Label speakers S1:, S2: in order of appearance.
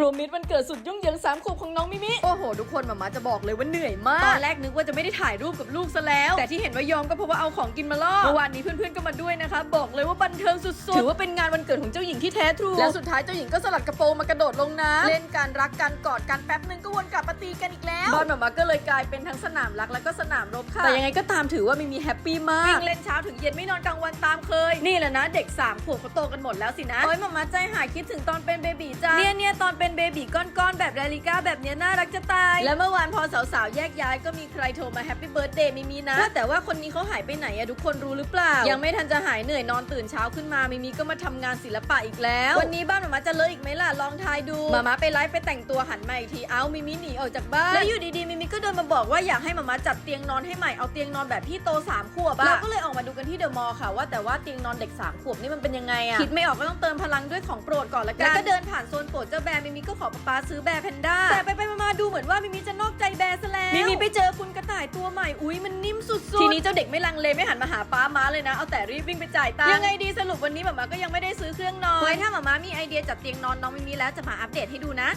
S1: รวมมิตรวันเกิดสุดยุ่งเหยิงสามขวบของน้องมิมิ โอ้โห ทุกคนมามาจะบอกเลยว่าเหนื่อยมาก ตอนแรกนึกว่าจะไม่ได้ถ่ายรูปกับลูกซะแล้ว แต่ที่เห็นว่ายอมก็เพราะว่าเอาของกินมาล่อเมื่อวานนี้เพื่อนๆก็มาด้วยนะคะ บอกเลยว่าบันเทิงสุดๆ ถือว่าเป็นงานวันเกิดของเจ้าหญิงที่แท้ทรู และสุดท้ายเจ้าหญิงก็สลัดกระโปรงมากระโดดลงน้ำเล่นการรักกันกอดกันแป๊บนึงก็วนกลับมาตีกันอีกแล้วบ้านมามาก็เลยกลายเป็นทั้งสนามรักแล้วก็สนามรบค่ะ แต่ยังไงก็ตามถือว่ามิมีแฮปปี้มากวิ่งเล่นเช้าถึงเย็นไม่นอนกลางวันตามเคย นี่แหละนะเด็ก3ามขวบเขาโตกันหมดแล้วสินะโอ้ยมามาใจหายคิดถึงตอนเป็นเบบีจ้าเนี่ยเนี่ยตอนเป็นเบบีก้อนๆ แบบแรลิก้าแบบเนี้ยน่ารักจะตาย และเมื่อวานพอสาวๆ แยกย้ายก็มีใครโทรมาแฮปปี้เบิร์ดเดย์มิมีนะว่าแต่ว่าคนนี้เขาหายไปไหนอะทุกคนรู้หรือเปล่า ยังไม่ทันจะหายเหนื่อยนอนตื่นเช้าขึ้นมามิมีก็มาทำงานศิลปะอีกแล้ว วันนี้บ้านมามาจะเลอะอีกไหมล่ะลองทายดูมามาไปไลฟ์ไปแต่งตัวหันมาอีกทีเอ้ามิมิหนีออกจากบ้านแล้วอยู่ดีๆมิมิก็เดินมาบอกว่าอยากให้มามาจัดเตียงนอนให้ใหม่เอาเตียงนอนแบบพี่โตสามขวบอะเราก็เลยออกมาดูกันที่เดอะมอลล์ค่ะว่าแต่ว่าเตียงนอนเด็กสามขวบนี่มันเป็นยังไงอะคิดไม่ออกก็ต้องเติมพลังด้วยของโปรดก่อนละกันแล้วก็เดินผ่านโซนโปรดเจ้าแบร์มิมิก็ขอป๊าป๊าซื้อแบร์แพนด้าแต่ไปไปๆมาๆดูเหมือนว่ามิมิจะนอกใจแบร์ซะแล้วมิมิไปเจอคุณกระต่ายตัวใหม่อุ้ยมันนิ่มสุดๆทีนี้เจ้าเด็กไม่ลังเลไม่หันมาหาป๊าม้าเลยนะเอาแต่รีบวิ่งไปจ่ายตังค์ยังไงดีสรุปวันนี้หมามาก็ยังไม่ได้ซื้อเครื่องนอนไว้ถ้าหมามามีไอเดียจัดเตียงนอนน้องมิมิแล้วจะมาอัปเดตให้ดูนะ